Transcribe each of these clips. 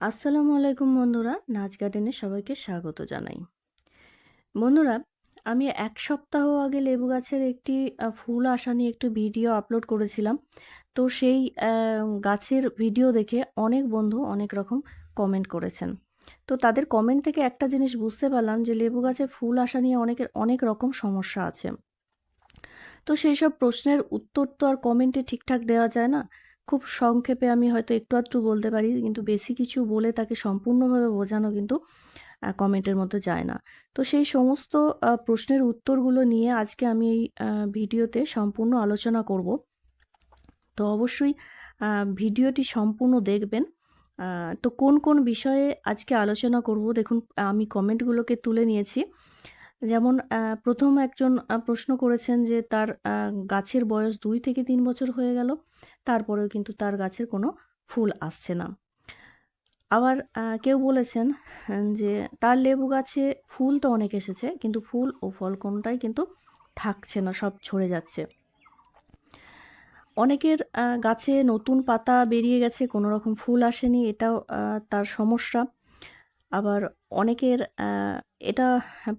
আসসালামু আলাইকুম বন্ধুরা, নাচ গার্ডেনে সবাইকে স্বাগত জানাই। বন্ধুরা, আমি এক সপ্তাহ আগে লেবু গাছের একটি ফুল আসা নিয়ে একটু ভিডিও আপলোড করেছিলাম। তো সেই গাছের ভিডিও দেখে অনেক বন্ধু অনেক রকম কমেন্ট করেছেন। তো তাদের কমেন্ট থেকে একটা জিনিস বুঝতে পারলাম যে লেবু গাছে ফুল আসা নিয়ে অনেকের অনেক রকম সমস্যা আছে। তো সেই সব প্রশ্নের উত্তর তো আর কমেন্টে ঠিকঠাক দেওয়া যায় না। খুব সংক্ষেপে আমি হয়তো একটু আধটু বলতে পারি, কিন্তু বেশি কিছু বলে তাকে সম্পূর্ণভাবে বোঝানো কিন্তু কমেন্টের মধ্যে যায় না। তো সেই সমস্ত প্রশ্নের উত্তরগুলো নিয়ে আজকে আমি এই ভিডিওতে সম্পূর্ণ আলোচনা করব। তো অবশ্যই ভিডিওটি সম্পূর্ণ দেখবেন। তো কোন কোন বিষয়ে আজকে আলোচনা করব? দেখুন, আমি কমেন্টগুলোকে তুলে নিয়েছি। যেমন প্রথম একজন প্রশ্ন করেছেন যে তার গাছের বয়স দুই থেকে তিন বছর হয়ে গেল, তারপরেও কিন্তু তার গাছের কোনো ফুল আসছে না। আবার কেউ বলেছেন যে তার লেবু গাছে ফুল তো অনেক এসেছে, কিন্তু ফুল ও ফল কোনোটাই কিন্তু থাকছে না, সব ঝরে যাচ্ছে। অনেকের গাছে নতুন পাতা বেরিয়ে গেছে, কোনো রকম ফুল আসেনি, এটাও তার সমস্যা। আবার অনেকের এটা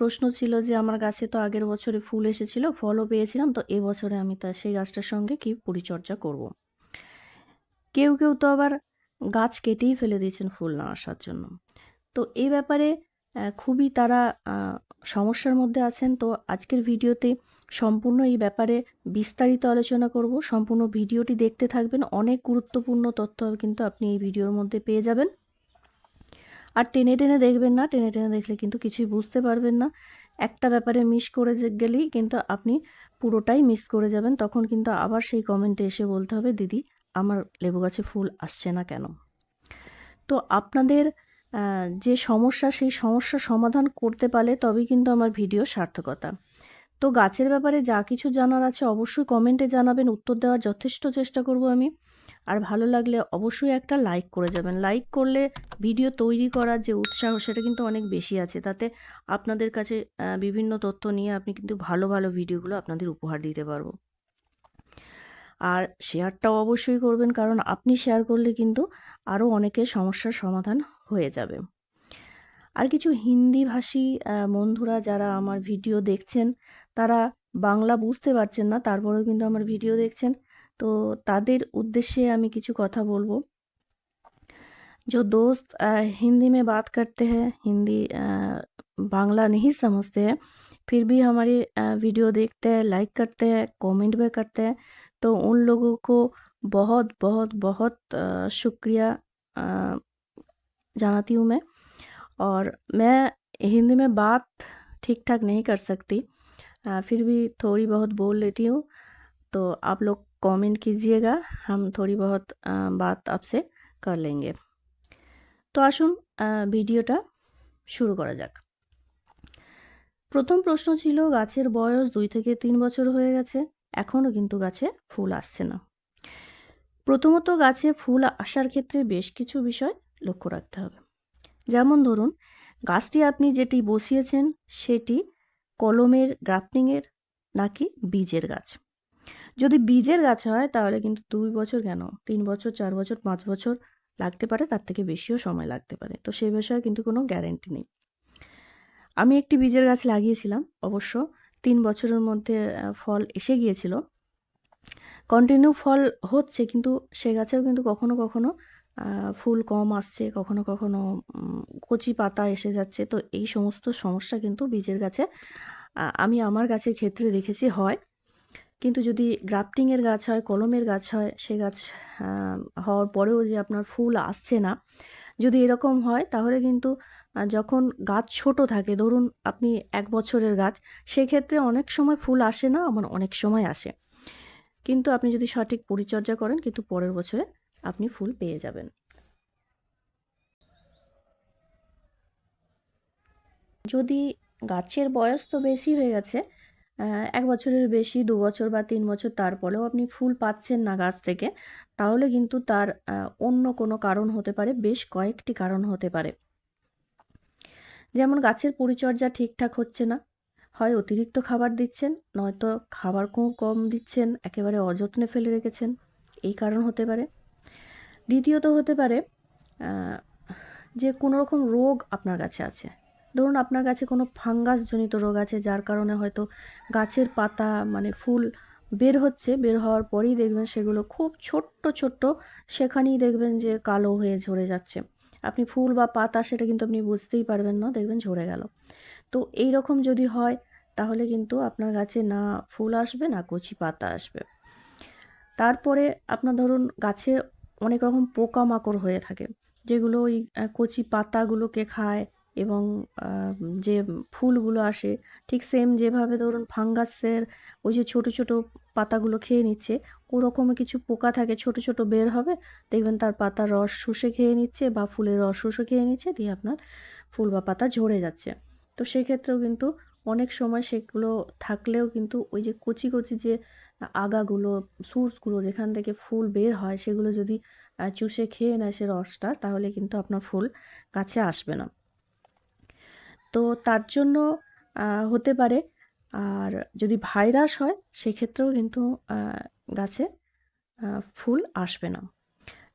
প্রশ্ন ছিল যে আমার গাছে তো আগের বছরে ফুল এসেছিল, ফলও পেয়েছিলাম, তো এবছরে আমি তা, সেই গাছটার সঙ্গে কি পরিচর্যা করব। কেউ কেউ তো আবার গাছ কেটেই ফেলে দিয়েছেন ফুল না আসার জন্য। তো এই ব্যাপারে খুবই তারা সমস্যার মধ্যে আছেন, তো আজকের ভিডিওতে সম্পূর্ণ এই ব্যাপারে বিস্তারিত আলোচনা করব। সম্পূর্ণ ভিডিওটি দেখতে থাকবেন, অনেক গুরুত্বপূর্ণ তথ্য কিন্তু আপনি এই ভিডিওর মধ্যে পেয়ে যাবেন। আর টেনে টেনে দেখবেন না, টেনে টেনে দেখলে কিন্তু কিছুই বুঝতে পারবেন না। একটা ব্যাপারে মিস করে গেলেই কিন্তু আপনি পুরোটাই মিস করে যাবেন, তখন কিন্তু আবার সেই কমেন্টে এসে বলতে হবে, দিদি, আমার লেবু গাছে ফুল আসছে না কেন? তো আপনাদের যে সমস্যা, সেই সমস্যা সমাধান করতে পারলে তবেই কিন্তু আমার ভিডিও সার্থকতা। তো গাছের ব্যাপারে যা কিছু জানার আছে অবশ্যই কমেন্টে জানাবেন, উত্তর দেওয়ার যথেষ্ট চেষ্টা করব আমি। আর ভালো লাগলে অবশ্যই একটা লাইক করে যাবেন। লাইক করলে ভিডিও তৈরি করার যে উৎসাহ, সেটা কিন্তু অনেক বেশি আছে। তাতে আপনাদের কাছে বিভিন্ন তথ্য নিয়ে আপনি কিন্তু ভালো ভালো ভিডিওগুলো আপনাদের উপহার দিতে পারব। আর শেয়ারটাও অবশ্যই করবেন, কারণ আপনি শেয়ার করলে কিন্তু আরও অনেকের সমস্যার সমাধান হয়ে যাবে। আর কিছু হিন্দি ভাষী বন্ধুরা যারা আমার ভিডিও দেখছেন, তারা বাংলা বুঝতে পারছেন না, তারপরেও কিন্তু আমার ভিডিও দেখছেন। তো তাদের উদ্দেশ্যে আমি কিছু কথা বলবো जो दोस्त अ, हिंदी में बात करते हैं हिंदी अ, बांग्ला नहीं समझते हैं फिर भी हमारी अ, वीडियो देखते हैं लाइक करते हैं कमेंट भी करते हैं तो उन लोगों को बहुत बहुत बहुत अ, शुक्रिया अ, जानती हूँ मैं और मैं हिंदी में बात ठीक ठाक नहीं कर सकती अ, फिर भी थोड़ी बहुत बोल लेती हूँ तो आप लोग कमेंट कीजिएगा हम थोड़ी बहुत अ, बात आपसे कर लेंगे তো আসুন আহ, ভিডিওটা শুরু করা যাক প্রথম প্রশ্ন ছিল গাছের বয়স দুই থেকে তিন বছর হয়ে গেছে এখনও কিন্তু গাছে ফুল আসছে না প্রথমত গাছে ফুল আসার ক্ষেত্রে বেশ কিছু বিষয় লক্ষ্য রাখতে হবে যেমন ধরুন গাছটি আপনি যেটি বসিয়েছেন সেটি কলমের গ্রাফটিংয়ের নাকি বীজের গাছ যদি বীজের গাছ হয়, তাহলে কিন্তু দুই বছর কেন? তিন বছর, চার বছর, পাঁচ বছর লাগতে পারে, তার থেকে বেশিও সময় লাগতে পারে। তো সেই বিষয়ে কিন্তু কোনো গ্যারেন্টি নেই। আমি একটি বীজের গাছ লাগিয়েছিলাম, অবশ্য তিন বছরের মধ্যে ফল এসে গিয়েছিল। কন্টিনিউ ফল হচ্ছে, কিন্তু সে গাছেও কিন্তু কখনো কখনো ফুল কম আসছে, কখনো কখনো কচি পাতা এসে যাচ্ছে। তো এই সমস্ত সমস্যা কিন্তু বীজের গাছে আমি আমার গাছের ক্ষেত্রে দেখেছি হয়। কিন্তু যদি গ্রাফটিংয়ের গাছ হয়, কলমের গাছ হয়, সে গাছ হওয়ার পরেও যে আপনার ফুল আসছে না, যদি এরকম হয়, তাহলে কিন্তু যখন গাছ ছোট থাকে, ধরুন আপনি এক বছরের গাছ, সেক্ষেত্রে অনেক সময় ফুল আসে না আমার অনেক সময় আসে। কিন্তু আপনি যদি সঠিক পরিচর্যা করেন, কিন্তু পরের বছরে আপনি ফুল পেয়ে যাবেন। যদি গাছের বয়স তো বেশি হয়ে গেছে এক বছরের বেশি, দু বছর বা তিন বছর তারপরেও আপনি ফুল পাচ্ছেন না গাছ থেকে, তাহলে কিন্তু তার অন্য কোনো কারণ হতে পারে, বেশ কয়েকটি কারণ হতে পারে। যেমন গাছের পরিচর্যা ঠিকঠাক হচ্ছে না, হয় অতিরিক্ত খাবার দিচ্ছেন, নয়তো খাবার খুব কম দিচ্ছেন, একেবারে অযত্নে ফেলে রেখেছেন, এই কারণ হতে পারে। দ্বিতীয়ত হতে পারে যে কোনো রকম রোগ আপনার কাছে আছে ধরুন আপনার কাছে কোনো ফাঙ্গাসজনিত রোগ আছে, যার কারণে হয়তো গাছের পাতা মানে ফুল বের হচ্ছে, বের হওয়ার পরেই দেখবেন সেগুলো খুব ছোট্ট ছোট্ট, সেখানেই দেখবেন যে কালো হয়ে ঝরে যাচ্ছে। আপনি ফুল বা পাতা সেটা কিন্তু আপনি বুঝতেই পারবেন না, দেখবেন ঝরে গেল। তো এই রকম যদি হয়, তাহলে কিন্তু আপনার গাছে না ফুল আসবে, না কচি পাতা আসবে। তারপরে আপনার ধরুন গাছে অনেক রকম পোকামাকড় হয়ে থাকে, যেগুলো ওই কচি পাতাগুলোকে খায় এবং যে ফুলগুলো আসে, ঠিক সেম যেভাবে ধরুন ফাঙ্গাসের ওই যে ছোট ছোট পাতাগুলো খেয়ে নিচ্ছে ওরকমই কিছু পোকা থাকে, ছোট ছোট বের হবে, দেখবেন তার পাতার রস শুষে খেয়ে নিচ্ছে বা ফুলের রস শুষে খেয়ে নিচ্ছে, দিয়ে আপনার ফুল বা পাতা ঝরে যাচ্ছে। তো সেক্ষেত্রেও কিন্তু অনেক সময় সেগুলো থাকলেও কিন্তু ওই যে কচি কচি যে আগাগুলো সোর্সগুলো যেখান থেকে ফুল বের হয়, সেগুলো যদি চুষে খেয়ে নেয় সে রসটা, তাহলে কিন্তু আপনার ফুল গাছে আসবে না। তো তার জন্য হতে পারে। আর যদি ভাইরাস হয়, সেক্ষেত্রেও কিন্তু গাছে ফুল আসবে না।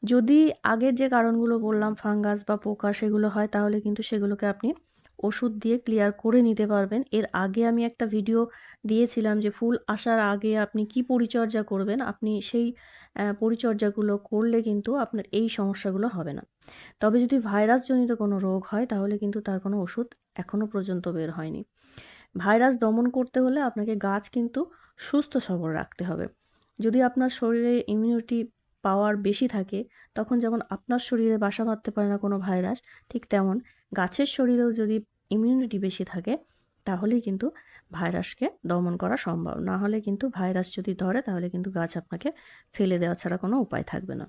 যদি আগের যে কারণগুলো বললাম, ফাঙ্গাস বা পোকা সেগুলো হয়, তাহলে কিন্তু সেগুলোকে আপনি ওষুধ দিয়ে ক্লিয়ার করে নিতে পারবেন। এর আগে আমি একটা ভিডিও দিয়েছিলাম যে ফুল আসার আগে আপনি কি পরিচর্যা করবেন, আপনি সেই পরিচর্যাগুলো করলে কিন্তু আপনার এই সমস্যাগুলো হবে না। তবে যদি ভাইরাসজনিত কোনো রোগ হয়, তাহলে কিন্তু তার কোনো ওষুধ এখনও পর্যন্ত বের হয়নি। ভাইরাস দমন করতে হলে আপনাকে গাছ কিন্তু সুস্থ সবল রাখতে হবে। যদি আপনার শরীরে ইমিউনিটি পাওয়ার বেশি থাকে, তখন যেমন আপনার শরীরে বাসা বাঁধতে পারে না কোনো ভাইরাস, ঠিক তেমন গাছের শরীরেও যদি ইমিউনিটি বেশি থাকে, তাহলেই কিন্তু ভাইরাসকে দমন করা সম্ভব। না হলে কিন্তু ভাইরাস যদি ধরে, তাহলে কিন্তু গাছ আপনাকে ফেলে দেওয়া ছাড়া কোনো উপায় থাকবে না।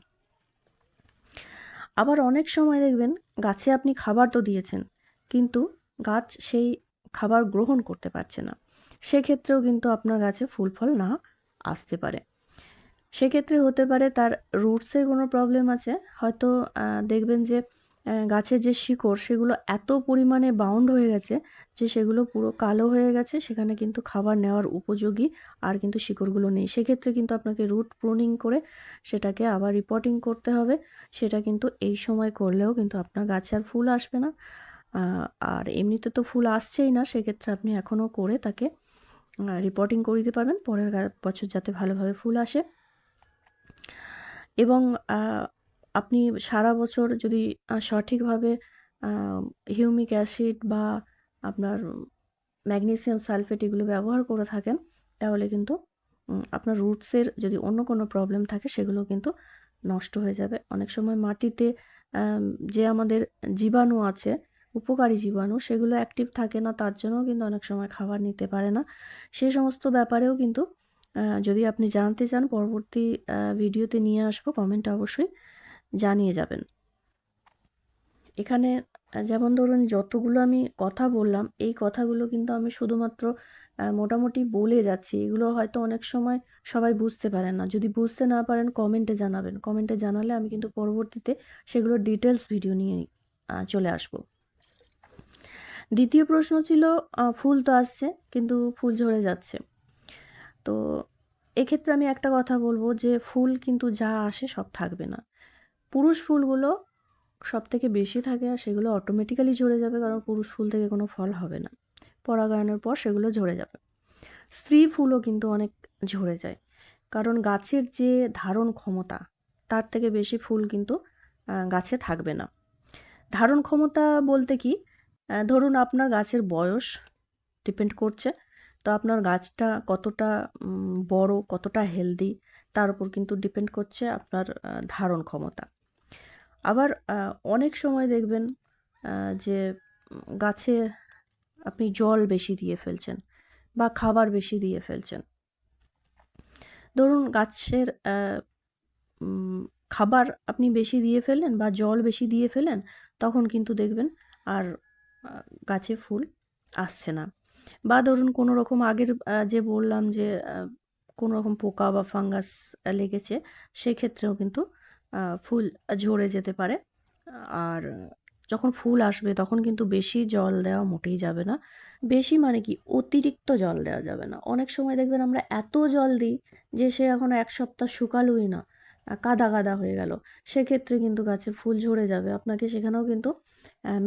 আবার অনেক সময় দেখবেন, গাছে আপনি খাবার তো দিয়েছেন, কিন্তু গাছ সেই খাবার গ্রহণ করতে পারছে না। সেক্ষেত্রেও কিন্তু আপনার গাছে ফুল ফল না আসতে পারে। সেক্ষেত্রে হতে পারে তার রুটসের কোনো প্রবলেম আছে, হয়তো দেখবেন যে গাছের যে শিকড়, সেগুলো এত পরিমাণে বাউন্ড হয়ে গেছে যে সেগুলো পুরো কালো হয়ে গেছে। সেখানে কিন্তু খাবার নেওয়ার উপযোগী আর কিন্তু শিকড়গুলো নেই। সেক্ষেত্রে কিন্তু আপনাকে রুট প্রুনিং করে সেটাকে আবার রিপোর্টিং করতে হবে। সেটা কিন্তু এই সময় করলেও কিন্তু আপনার গাছে আর ফুল আসবে না। আর এমনিতে তো ফুল আসছেই না, সেক্ষেত্রে আপনি এখনও করে তাকে রিপোর্টিং করে দিতে পারবেন। পরের বছর যাতে ভালোভাবে ফুল আসে। এবং আপনি সারা বছর যদি সঠিকভাবে হিউমিক অ্যাসিড বা আপনার ম্যাগনেসিয়াম সালফেট এগুলো ব্যবহার করে থাকেন, তাহলে কিন্তু আপনার রুটসের যদি অন্য কোনো প্রবলেম থাকে, সেগুলো কিন্তু নষ্ট হয়ে যাবে। অনেক সময় মাটিতে যে আমাদের জীবাণু আছে, উপকারী জীবাণু, সেগুলো অ্যাক্টিভ থাকে না, তার জন্যও কিন্তু অনেক সময় খাবার নিতে পারে না। সেই সমস্ত ব্যাপারেও কিন্তু যদি আপনি জানতে চান, পরবর্তী ভিডিওতে নিয়ে আসব কমেন্টে অবশ্যই। জানিয়ে যাবেন। এখানে যেমন ধরুন যতগুলো আমি কথা বললাম, এই কথাগুলো কিন্তু আমি শুধুমাত্র মোটামুটি বলে যাচ্ছি। এগুলো হয়তো অনেক সময় সবাই বুঝতে পারেন না। যদি বুঝতে না পারেন, কমেন্টে জানাবেন। কমেন্টে জানালে আমি কিন্তু পরবর্তীতে সেগুলো ডিটেলস ভিডিও নিয়ে চলে আসব। দ্বিতীয় প্রশ্ন ছিল ফুল তো আসছে, কিন্তু ফুল ঝরে যাচ্ছে। তো এক্ষেত্রে আমি একটা কথা বলব যে ফুল কিন্তু যা আসে সব থাকবে না। পুরুষ ফুলগুলো সব থেকে বেশি থাকে আর সেগুলো অটোমেটিক্যালি ঝরে যাবে কারণ পুরুষ ফুল থেকে কোনো ফল হবে না। পরাগায়নের পর সেগুলো ঝরে যাবে। স্ত্রী ফুলও কিন্তু অনেক ঝরে যায়। কারণ গাছের যে ধারণ ক্ষমতা, তার থেকে বেশি ফুল কিন্তু গাছে থাকবে না। ধারণ ক্ষমতা বলতে কি? ধরুন আপনার গাছের বয়স ডিপেন্ড করছে, তো আপনার গাছটা কতটা বড়, কতটা হেলদি তার উপর কিন্তু ডিপেন্ড করছে আপনার ধারণ ক্ষমতা। আবার অনেক সময় দেখবেন যে, গাছে আপনি জল বেশি দিয়ে ফেলছেন বা খাবার বেশি দিয়ে ফেলছেন। ধরুন গাছের খাবার আপনি বেশি দিয়ে ফেলেন বা জল বেশি দিয়ে ফেলেন তখন কিন্তু দেখবেন আর গাছে ফুল আসছে না। বা ধরুন কোনো রকম আগের যে বললাম যে কোনো রকম পোকা বা ফাঙ্গাস লেগেছে, সেক্ষেত্রেও কিন্তু ফুল ঝরে যেতে পারে। আর যখন ফুল আসবে তখন কিন্তু বেশি জল দেওয়া মোটেই যাবে না। বেশি মানে কি? অতিরিক্ত জল দেওয়া যাবে না। অনেক সময় দেখবেন আমরা এত জল দিই যে সে এখন এক সপ্তাহ শুকালোই না। কাদা কাদা হয়ে গেল। সেক্ষেত্রে কিন্তু গাছের ফুল ঝরে যাবে। আপনাকে সেখানেও কিন্তু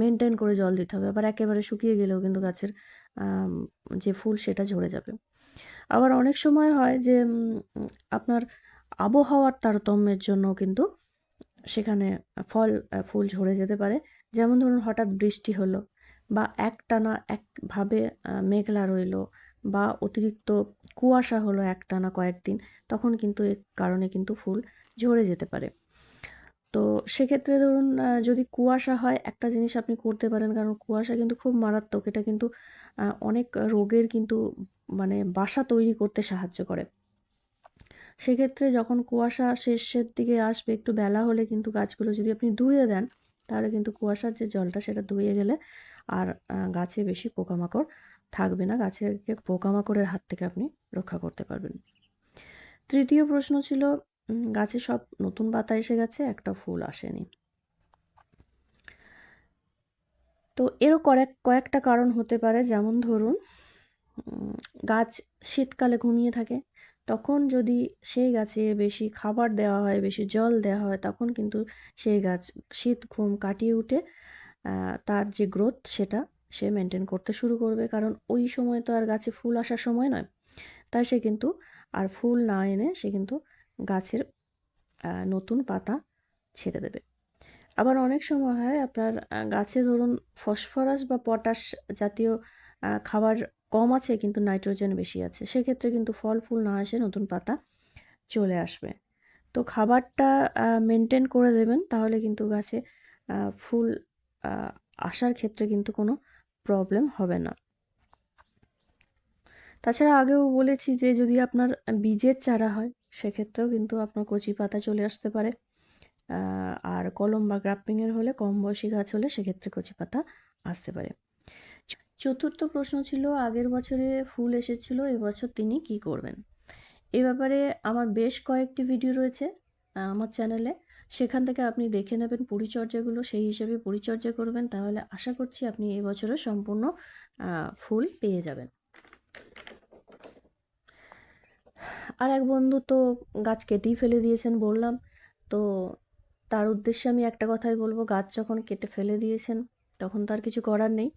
মেনটেন করে জল দিতে হবে। আবার একেবারে শুকিয়ে গেলেও কিন্তু গাছের যে ফুল সেটা ঝরে যাবে। আবার অনেক সময় হয় যে আপনার আবহাওয়ার তারতম্যের জন্য কিন্তু সেখানে ফল ফুল ঝরে যেতে পারে। যেমন ধরুন, হঠাৎ বৃষ্টি হলো বা একটানা একভাবে মেঘলা রইল বা অতিরিক্ত কুয়াশা হলো একটানা কয়েকদিন, তখন কিন্তু এর কারণে কিন্তু ফুল ঝরে যেতে পারে। তো সেক্ষেত্রে ধরুন যদি কুয়াশা হয়, একটা জিনিস আপনি করতে পারেন, কারণ কুয়াশা কিন্তু খুব মারাত্মক। এটা কিন্তু অনেক রোগের কিন্তু মানে বাসা তৈরি করতে সাহায্য করে। সেক্ষেত্রে যখন কুয়াশা শেষের দিকে আসবে, একটু বেলা হলে কিন্তু গাছগুলো যদি আপনি ধুয়ে দেন, তাহলে কিন্তু কুয়াশার যে জলটা সেটা ধুয়ে গেলে আর গাছে বেশি পোকামাকড় থাকবে না। গাছেরকে পোকামাকড়ের হাত থেকে আপনি রক্ষা করতে পারবেন। তৃতীয় প্রশ্ন ছিল গাছে সব নতুন পাতা এসে গেছে, একটা ফুল আসেনি। তো এরও কয়েক, কয়েকটা কারণ হতে পারে। যেমন ধরুন গাছ শীতকালে ঘুমিয়ে থাকে তখন যদি সেই গাছে বেশি খাবার দেওয়া হয়, বেশি জল দেওয়া হয়, তখন কিন্তু সেই গাছ শীত, ঘুম কাটিয়ে উঠে তার যে গ্রোথ সেটা সে মেনটেন করতে শুরু করবে। কারণ ওই সময় তো আর গাছে ফুল আসার সময় নয়। তাই সে কিন্তু আর ফুল না এনে সে কিন্তু গাছের নতুন পাতা ছেড়ে দেবে। আবার অনেক সময় হয় আপনার গাছে ধরুন ফসফরাস বা পটাশ জাতীয় খাবার কম আছে কিন্তু নাইট্রোজেন বেশি আছে। সেক্ষেত্রে কিন্তু ফল ফুল না এসে নতুন পাতা চলে আসবে। তো খাবারটা মেনটেন করে দেবেন তাহলে কিন্তু গাছে ফুল আসার ক্ষেত্রে কিন্তু কোনো প্রবলেম হবে না। তাছাড়া আগেও বলেছি যে যদি আপনার বীজের চারা হয়, সেক্ষেত্রেও কিন্তু আপনার কচি পাতা চলে আসতে পারে। আর কলম বা গ্রাফটিংয়ের হলে কম বয়সী গাছ হলে সেক্ষেত্রে কচি পাতা আসতে পারে। চতুর্থ প্রশ্ন ছিল, আগের বছরে ফুল এসেছিল, এবছর তিনি কি করবেন? এ ব্যাপারে আমার বেশ কয়েকটি ভিডিও রয়েছে আমার চ্যানেলে। সেখান থেকে আপনি দেখে নেবেন পরিচর্যাগুলো, সেই হিসেবে পরিচর্যা করবেন, তাহলে আশা করছি আপনি এবছরে সম্পূর্ণ ফুল পেয়ে যাবেন। আর এক বন্ধু তো গাছ কেটেই ফেলে দিয়েছেন বললাম, তো তার উদ্দেশ্যে আমি একটা কথাই বলব, গাছ যখন কেটে ফেলে দিয়েছেন, তখন তো আর কিছু করার নেই।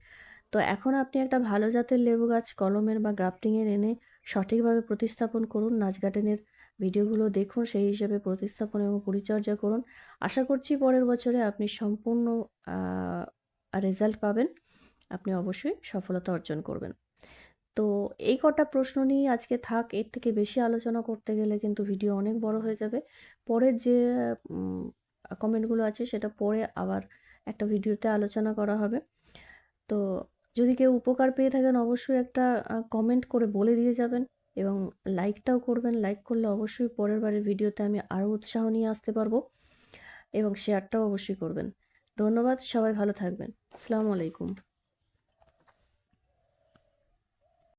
তো এখন আপনি একটা ভালো জাতের লেবু গাছ কলমের বা গ্রাফটিংয়ের এনে সঠিকভাবে প্রতিস্থাপন করুন। নাচ গার্ডেনের ভিডিওগুলো দেখুন, সেই হিসেবে প্রতিস্থাপন এবং পরিচর্যা করুন। আশা করছি পরের বছরে আপনি সম্পূর্ণ রেজাল্ট পাবেন। আপনি অবশ্যই সফলতা অর্জন করবেন। তো এই কটা প্রশ্ন নিয়ে আজকে থাক। এর থেকে বেশি আলোচনা করতে গেলে কিন্তু ভিডিও অনেক বড় হয়ে যাবে। পরের যে কমেন্টগুলো আছে সেটা পরে আবার একটা ভিডিওতে আলোচনা করা হবে। তো যদি কেউ উপকার পেয়ে থাকেন, অবশ্যই একটা কমেন্ট করে বলে দিয়ে যাবেন এবং লাইকটাও করবেন। লাইক করলে অবশ্যই পরের বারের ভিডিওতে আমি আরও উৎসাহ নিয়ে আসতে পারব এবং শেয়ারটাও অবশ্যই করবেন। ধন্যবাদ, সবাই ভালো থাকবেন। আসসালামু আলাইকুম।